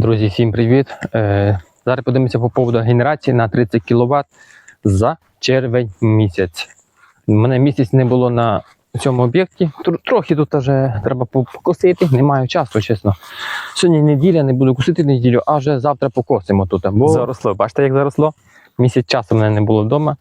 Друзі, всім привіт! Е, зараз подивимося по поводу генерації на 30 кВт за червень місяць. У мене місяць не було на цьому об'єкті. Трохи тут вже треба покосити, не маю часу, чесно. Сьогодні неділя, не буду косити неділю, а вже завтра покосимо тут. Бо заросло. Бачите, як заросло? Місяць часу мене не було вдома.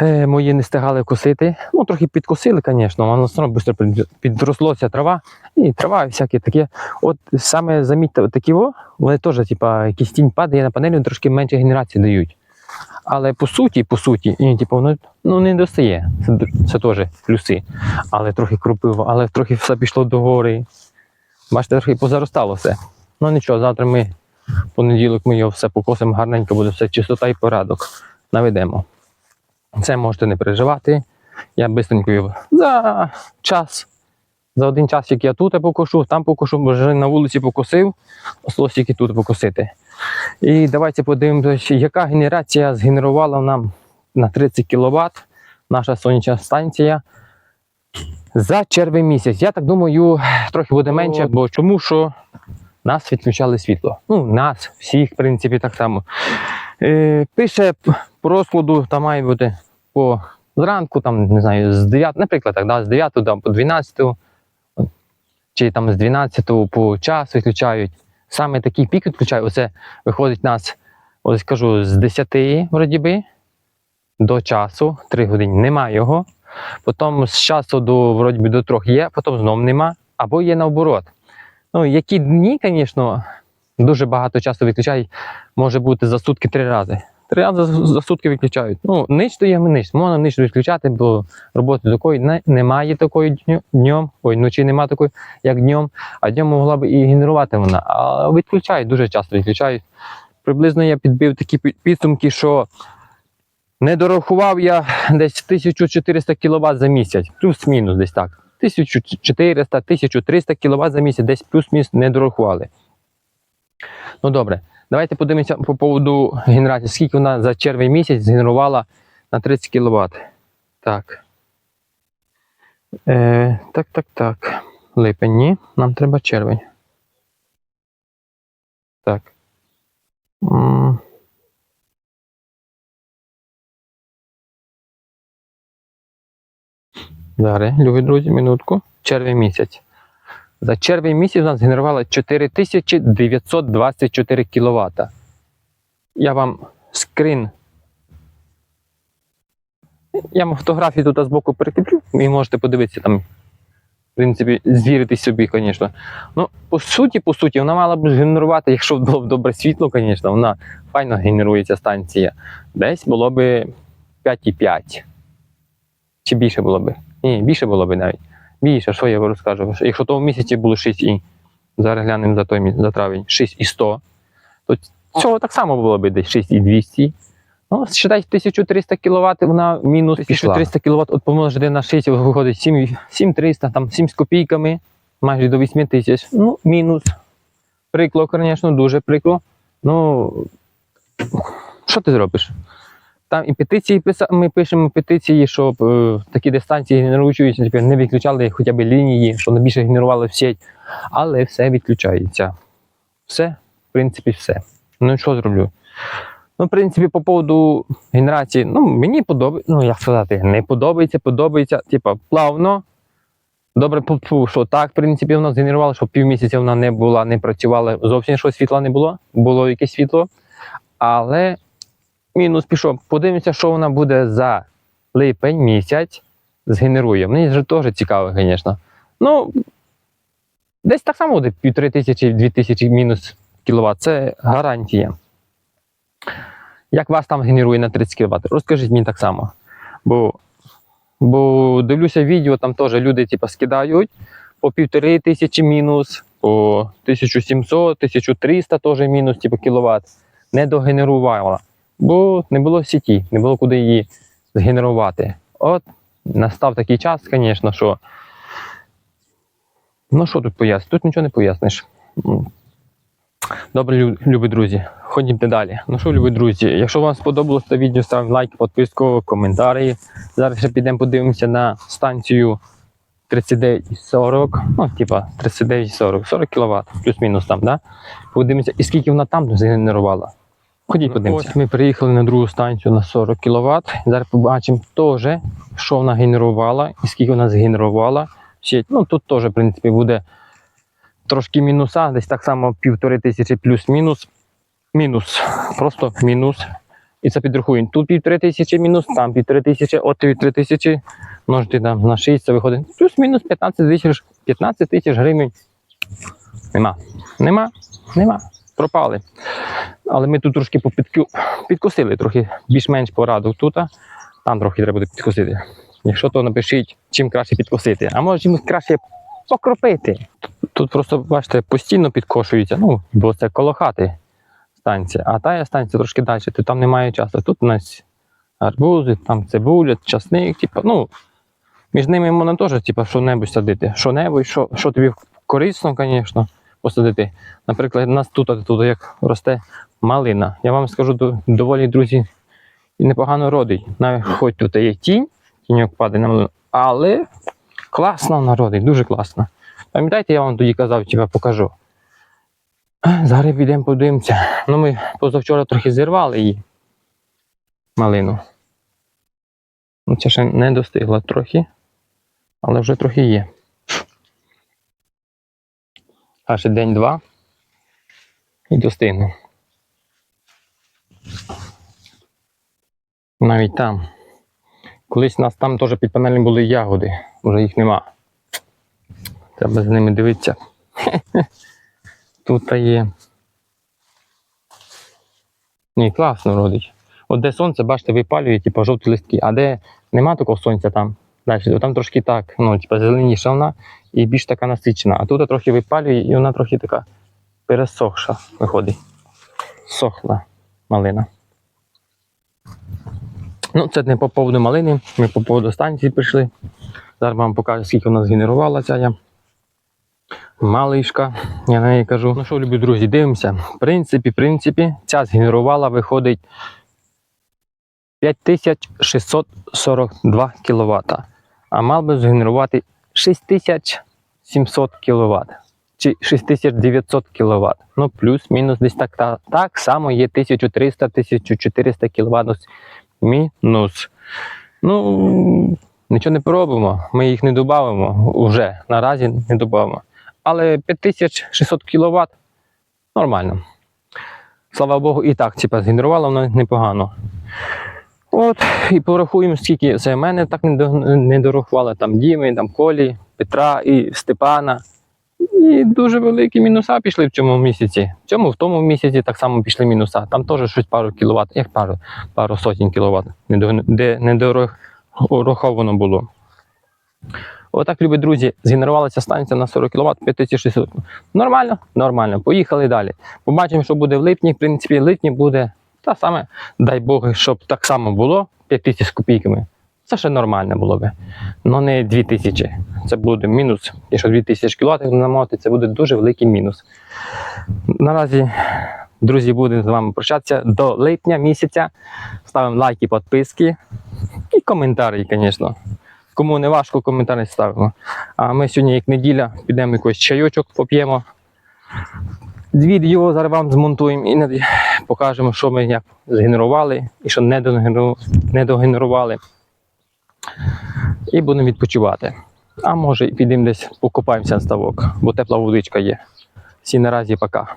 Е, мої не встигали косити. Ну, трохи підкосили, звісно, воно все одно швидко підрослося трава. І трава, і всяке таке. От саме замітьте, такі во, вони теж, типа, якийсь тінь падає на панелі, трошки менше генерації дають. Але по суті, по суті, і, типу, воно ну, не достає. Це, це теж плюси. Але трохи крупиво, але трохи все пішло догори. Бачите, трохи позаростало все. Ну нічого, завтра ми в понеділок ми його все покосимо, гарненько буде все чистота і порядок. Наведемо. Це можете не переживати. Я швидко його за час за один час, як я тут покошу, там покошу, бо вже на вулиці покосив, осталось тільки тут покосити. І давайте подивимося, яка генерація згенерувала нам на 30 кВт наша сонячна станція за червень місяць. Я так думаю, трохи буде менше, бо чому що нас відключали світло. Ну, нас, всіх, в принципі, так само. Е, пише по розкладу, там має бути по зранку, там, не знаю, з 9, наприклад, так, да, з 9 до по 12 чи там з 12 по час відключають. Саме такий пік відключають. Оце виходить нас, ось кажу, з 10 вроді би, до часу, 3 години немає його. Потім з часу до вроді би, до 3 є, потім знов нема, або є наоборот. Ну, які дні, звісно, дуже багато часу відключають, може бути за сутки три рази. Рази за, за сутки відключають. Ну, ніч то є ніч, можна ніч відключати, бо роботи такої не, немає такої днем, ой, вночі немає такої, як днем, а днем могла б і генерувати вона. А відключають, дуже часто відключають. Приблизно я підбив такі підсумки, що не дорахував я десь 1400 кВт за місяць, плюс-мінус десь так. 1400, 1300 кВт за місяць, десь плюс-мінус не дорахували. Ну добре, давайте подивимося по поводу генерації. Скільки вона за червень місяць згенерувала на 30 кВт. Так. Е, так, так, так. Липень, ні. Нам треба червень. Так. М. Зараз, любі друзі, минутку. Червень місяць. За червень місяць у нас генерувало 4924 кВт. Я вам скрин. Я вам фотографії тут збоку прикріплю, і можете подивитися там. В принципі, звірити собі, звісно. Ну, по суті, по суті, вона мала б генерувати, якщо було б добре світло, звісно, вона файно генерується станція. Десь було б 5,5. Чи більше було б? Ні, більше було б навіть. Більше, що я розкажу? Якщо того місяці було 6 і зараз глянемо за той за травень 6 і 100, то цього так само було б десь 6 і 200. Ну, считай, 1300 кВт, вона мінус 1300 кВт, от помножити на 6, виходить 7, 7300, там 7 з копійками, майже до 8 тисяч. Ну, мінус. Прикло, звісно, дуже прикло. Ну, що ти зробиш? Там і петиції писа- ми пишемо петиції, щоб е, такі дистанції генеруючі не виключали хоча б лінії, щоб більше генерували в сеть. Але все відключається. Все, в принципі, все. Ну що зроблю? Ну, в принципі, по поводу генерації, ну, мені подобається, ну, як сказати, не подобається, подобається, типа, плавно. Добре, що так, в принципі, вона згенерувала, що півмісяця вона не була, не працювала, зовсім що світла не було, було якесь світло. Але мінус пішов. Подивимося, що вона буде за липень місяць згенерує. Мені вже теж цікаво, звісно. Ну, десь так само буде півтори тисячі, дві тисячі мінус кіловат. Це гарантія. Як вас там генерує на 30 кВт? Розкажіть мені так само. Бо, бо дивлюся відео, там теж люди типу, скидають по півтори тисячі мінус, по 1700, 1300 теж мінус, типу, кіловат. Не догенерувала. Бо не було сіті, не було куди її згенерувати. От настав такий час, звісно, що. Ну, що тут пояснити? Тут нічого не поясниш. Добре, любі друзі, ходімо далі. Ну що, любі друзі, якщо вам сподобалось це відео, ставимо лайк, підписку, коментарі. Зараз ще підемо подивимося на станцію 39,40, ну, типа 39,40, 40 кВт, плюс-мінус там, да? Подивимося, і скільки вона там згенерувала. Ходіть, подивимося. Ось ми приїхали на другу станцію на 40 кВт. Зараз побачимо теж, що вона генерувала і скільки вона згенерувала. Ну, тут теж, в принципі, буде трошки мінуса, десь так само півтори тисячі плюс-мінус. Мінус. Просто мінус. І це підрахуємо. Тут півтори тисячі мінус, там півтори тисячі, от півтори тисячі. Множити там на 6, це виходить. Плюс-мінус 15 тисяч, 15 тисяч гривень. Нема. Нема. Нема. Пропали. Але ми тут трошки попідку... підкосили, трохи більш-менш пораду тут. Там трохи треба буде підкосити. Якщо то напишіть, чим краще підкосити. А може чимось краще покропити. Тут просто, бачите, постійно підкошується, ну, бо це коло хати станція. А та станція трошки далі, то там немає часу. Тут у нас арбузи, там цибуля, часник, типу, ну, між ними можна теж, типу, що-небудь садити. Що-небудь, що, що тобі корисно, звісно, посадити. Наприклад, у нас тут, тут як росте малина. Я вам скажу, доволі, друзі, і непогано родить. Навіть хоч тут є тінь, тіньок падає на малину, але класно вона родить, дуже класно. Пам'ятаєте, я вам тоді казав, типу, покажу. Зараз підемо подивимося. Ну, ми позавчора трохи зірвали її малину. Ну, це ще не достигла трохи, але вже трохи є. А ще день-два і достигну. Навіть там. Колись у нас там теж під панелем були ягоди, вже їх нема. Треба з ними дивитися. Тут та є. Ні, класно родить. От де сонце, бачите, випалює, типу, жовті листки, а де нема такого сонця там. Далі, там трошки так, ну, типу, зеленіша вона і більш така насичена. А тут трохи випалює і вона трохи така пересохша виходить. Сохла малина. Ну, це не по поводу малини, ми по поводу станції прийшли. Зараз вам покажу, скільки вона згенерувала ця я. Малишка, я на неї кажу. Ну що, любі друзі, дивимося. В принципі, в принципі, ця згенерувала виходить 5642 кВт. А мав би згенерувати 6700 кВт. Чи 6900 кВт. Ну, плюс-мінус десь так, так, так само є 1300-1400 кВт мінус. Ну, нічого не поробимо, ми їх не додамо вже наразі не додамо. Але 5600 кВт нормально. Слава Богу, і так типа, згенерувало воно непогано. От, і порахуємо, скільки це мене так не, дорахували, там Діми, там Колі, Петра і Степана. І дуже великі мінуса пішли в цьому місяці. В цьому, в тому місяці так само пішли мінуса. Там теж щось пару кіловат, як пару, пару сотень кіловат, де недораховано було. Отак, любі друзі, згенерувалася станція на 40 кВт 5600. Нормально? Нормально. Поїхали далі. Побачимо, що буде в липні. В принципі, в липні буде та саме, дай Бог, щоб так само було 5000 з копійками. Це ще нормально було би. Ну не 2000. Це буде мінус. Якщо 2000 кВт намовити, це буде дуже великий мінус. Наразі, друзі, будемо з вами прощатися до липня місяця. Ставимо лайки, підписки і коментарі, звісно. Кому не важко, коментарі ставимо. А ми сьогодні, як неділя, підемо якийсь чайочок поп'ємо. Його зараз вам змонтуємо і покажемо, що ми як згенерували і що не догенерували. І будемо відпочивати. А може підемо десь покупаємося на ставок, бо тепла водичка є. Всі наразі пока.